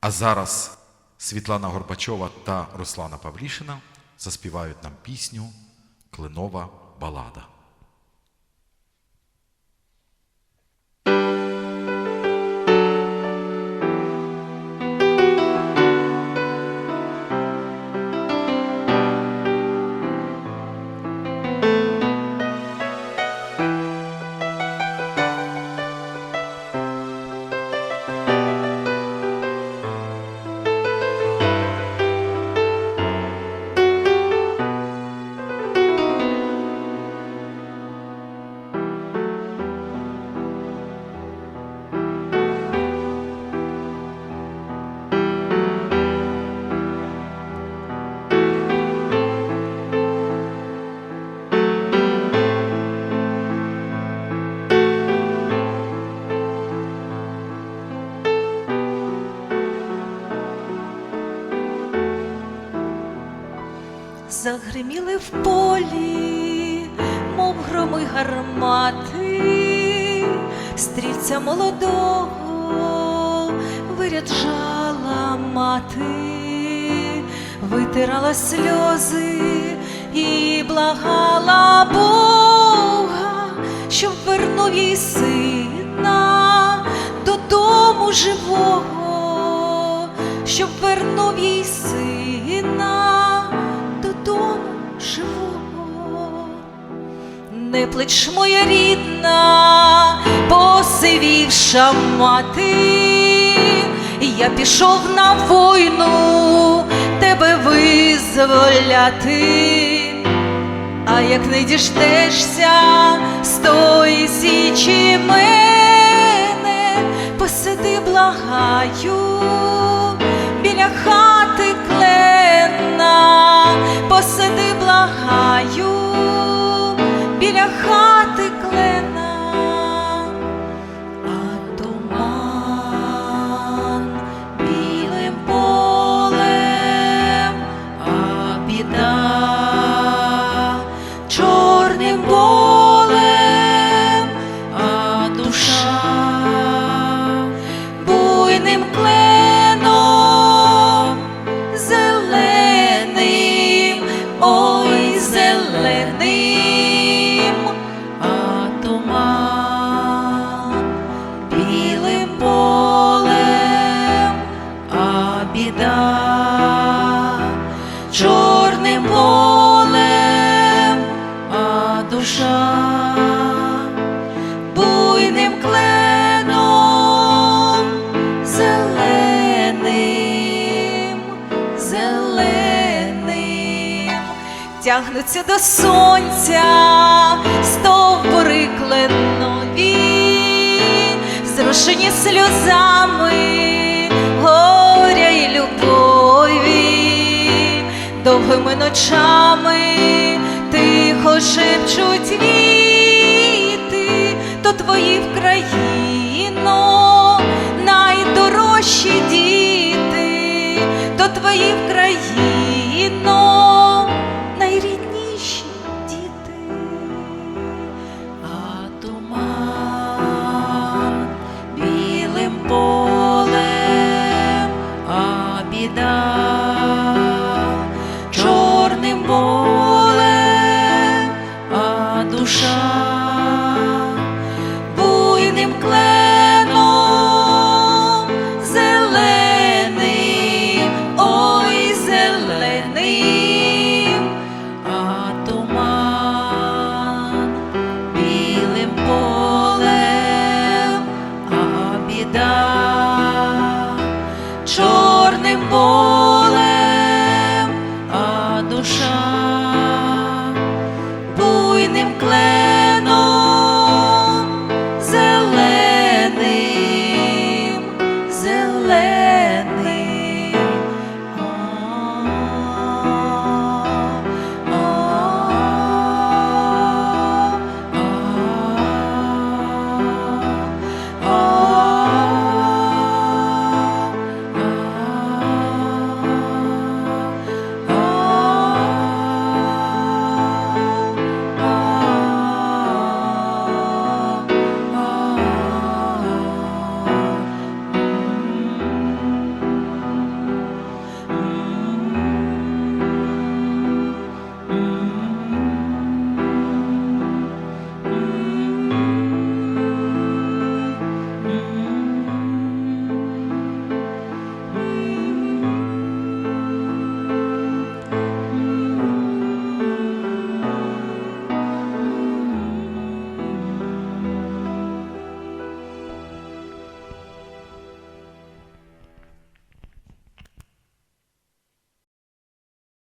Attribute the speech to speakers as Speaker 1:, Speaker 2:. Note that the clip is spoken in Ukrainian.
Speaker 1: А зараз Світлана Горбачова та Руслана Павлішина заспівають нам пісню Клинова балада.
Speaker 2: Загриміли в полі, мов громи гармати, стрільця молодого виряджала мати, витирала сльози і благала Бога, щоб вернув їй сина додому живого, щоб вернув їй сина Не плеч моя рідна, посивівша мати, я пішов на війну тебе визволяти. А як не діждешся зеленим, а туман білим полем, а біда чорним полем, а душа тягнуться до сонця стовбури кленові, зрушені сльозами горя й любові, довгими ночами тихо шепчуть віти, то твої в країно чорним